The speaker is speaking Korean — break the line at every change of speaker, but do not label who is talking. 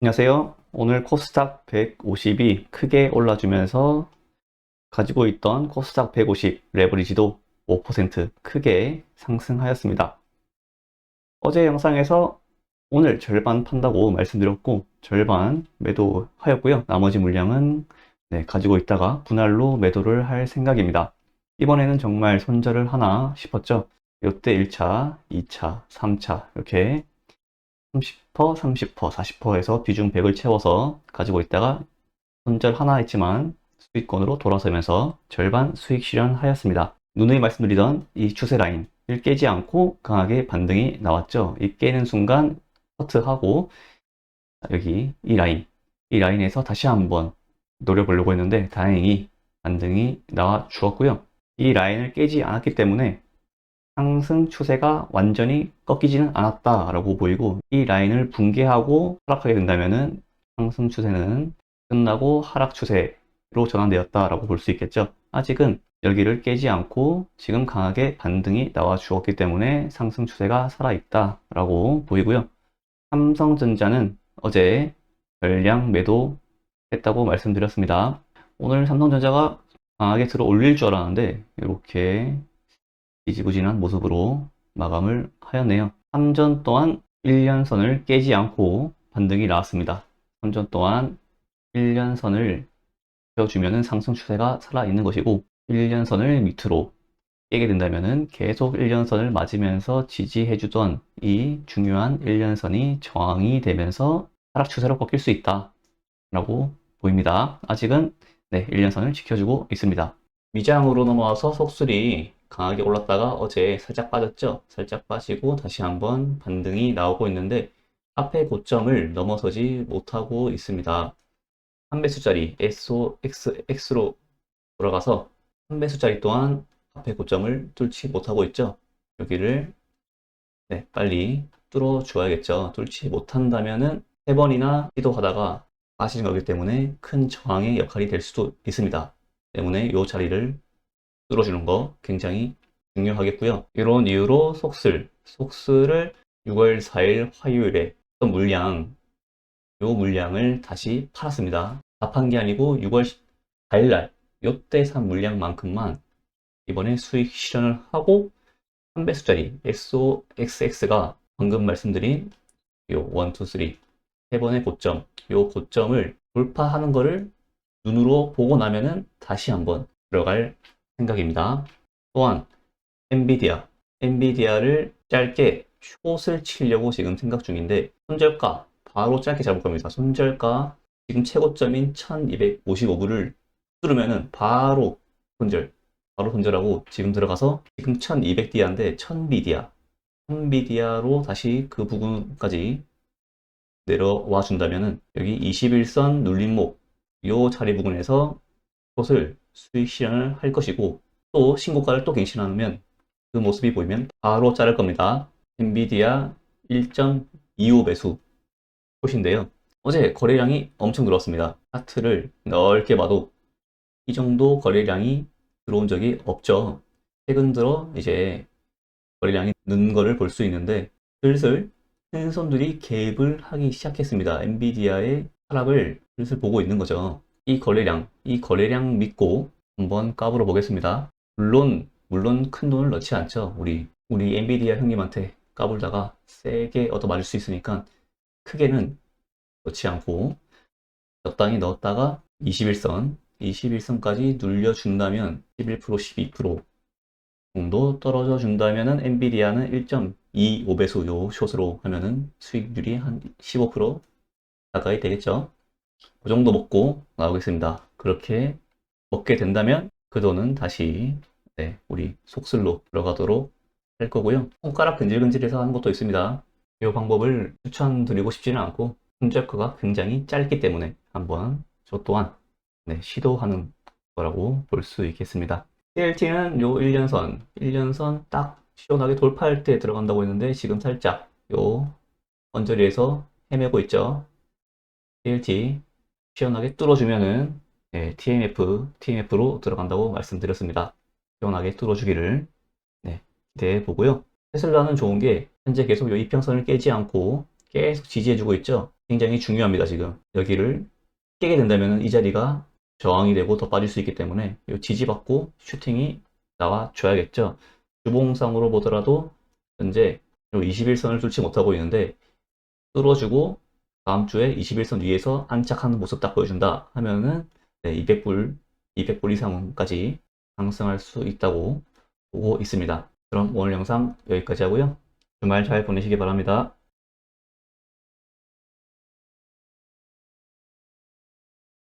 안녕하세요. 오늘 코스닥 150이 크게 올라주면서 가지고 있던 코스닥 150 레버리지도 5% 크게 상승하였습니다. 어제 영상에서 오늘 절반 판다고 말씀드렸고 절반 매도하였고요. 나머지 물량은 네, 가지고 있다가 분할로 매도를 할 생각입니다. 이번에는 정말 손절을 하나 싶었죠. 이때 1차, 2차, 3차 이렇게 30%, 30%, 40%에서 비중 100을 채워서 가지고 있다가 손절 하나 했지만 수익권으로 돌아서면서 절반 수익 실현하였습니다. 누누이 말씀드리던 이 추세 라인 을 깨지 않고 강하게 반등이 나왔죠. 이 깨는 순간 커트하고 여기 이 라인, 이 라인에서 다시 한번 노려보려고 했는데 다행히 반등이 나와 주었고요. 이 라인을 깨지 않았기 때문에 상승 추세가 완전히 꺾이지는 않았다라고 보이고 이 라인을 붕괴하고 하락하게 된다면은 상승 추세는 끝나고 하락 추세로 전환되었다라고 볼 수 있겠죠. 아직은 여기를 깨지 않고 지금 강하게 반등이 나와 주었기 때문에 상승 추세가 살아있다라고 보이고요. 삼성전자는 어제 전량 매도 했다고 말씀드렸습니다. 오늘 삼성전자가 강하게 들어 올릴 줄 알았는데 이렇게 지지부진한 모습으로 마감을 하였네요. 3전 동안 1년선을 깨지 않고 반등이 나왔습니다. 3전 동안 1년선을 펴주면 상승 추세가 살아있는 것이고 1년선을 밑으로 깨게 된다면 계속 1년선을 맞으면서 지지해주던 이 중요한 1년선이 저항이 되면서 하락 추세로 꺾일 수 있다 라고 보입니다. 아직은 네, 1년선을 지켜주고 있습니다. 미장으로 넘어와서 속술이 강하게 올랐다가 어제 살짝 빠졌죠. 살짝 빠지고 다시 한번 반등이 나오고 있는데 앞에 고점을 넘어서지 못하고 있습니다. 한 배수짜리 SOXX로 돌아가서 한 배수짜리 또한 앞에 고점을 뚫지 못하고 있죠. 여기를 네, 빨리 뚫어 주어야겠죠. 뚫지 못한다면은 세 번이나 시도하다가 빠지는 거기 때문에 큰 저항의 역할이 될 수도 있습니다. 때문에 이 자리를 뚫어주는 거 굉장히 중요하겠고요. 이런 이유로 속슬, 속슬을 6월 4일 화요일에 어떤 물량, 요 물량을 다시 팔았습니다. 다 판 게 아니고 6월 4일 날, 요때 산 물량만큼만 이번에 수익 실현을 하고 한 배수짜리 SOXX가 방금 말씀드린 요 1, 2, 3, 세 번의 고점, 요 고점을 돌파하는 거를 눈으로 보고 나면은 다시 한번 들어갈 생각입니다. 또한 엔비디아, 엔비디아를 짧게 숏을 치려고 지금 생각 중인데 손절가 바로 짧게 잡을 겁니다. 손절가 지금 최고점인 1255불을 뚫으면은 바로 손절, 바로 손절하고 지금 들어가서 지금 1200디아인데 1000비디아, 1000비디아로 다시 그 부분까지 내려와 준다면은 여기 21선 눌림목 요 자리 부분에서 숏을 수익 실현을 할 것이고 또 신고가를 또 갱신하면 그 모습이 보이면 바로 자를 겁니다. 엔비디아 1.25 배수 숏인데요. 어제 거래량이 엄청 늘었습니다. 차트를 넓게 봐도 이 정도 거래량이 들어온 적이 없죠. 최근 들어 이제 거래량이 는 거를 볼 수 있는데 슬슬 큰 손들이 개입을 하기 시작했습니다. 엔비디아의 하락을 슬슬 보고 있는 거죠. 이 거래량, 이 거래량 믿고 한번 까불어 보겠습니다. 물론, 물론 큰 돈을 넣지 않죠. 우리, 우리 엔비디아 형님한테 까불다가 세게 얻어 맞을 수 있으니까 크게는 넣지 않고 적당히 넣었다가 21선, 21선까지 눌려준다면 11%, 12% 정도 떨어져 준다면은 엔비디아는 1.25배수 요 숏으로 하면은 수익률이 한 15% 가까이 되겠죠. 그 정도 먹고 나오겠습니다. 그렇게 먹게 된다면 그 돈은 다시 네, 우리 속슬로 들어가도록 할 거고요. 손가락 근질근질해서 하는 것도 있습니다. 이 방법을 추천드리고 싶지는 않고 손절가가 굉장히 짧기 때문에 한번 저 또한 네, 시도하는 거라고 볼 수 있겠습니다. CLT는 요 1년선, 1년선 딱 시원하게 돌파할 때 들어간다고 했는데 지금 살짝 요 언저리에서 헤매고 있죠. CLT 시원하게 뚫어주면은 네, TMF, TMF로 들어간다고 말씀드렸습니다. 시원하게 뚫어주기를 네, 기대해 보고요. 테슬라는 좋은 게 현재 계속 이 이평선을 깨지 않고 계속 지지해주고 있죠. 굉장히 중요합니다, 지금. 여기를 깨게 된다면 이 자리가 저항이 되고 더 빠질 수 있기 때문에 이 지지받고 슈팅이 나와줘야겠죠. 주봉상으로 보더라도 현재 21선을 뚫지 못하고 있는데 뚫어주고 다음 주에 21선 위에서 안착하는 모습 딱 보여준다 하면은 200불, 200불 이상까지 상승할 수 있다고 보고 있습니다. 그럼 오늘 영상 여기까지 하고요. 주말 잘 보내시기 바랍니다.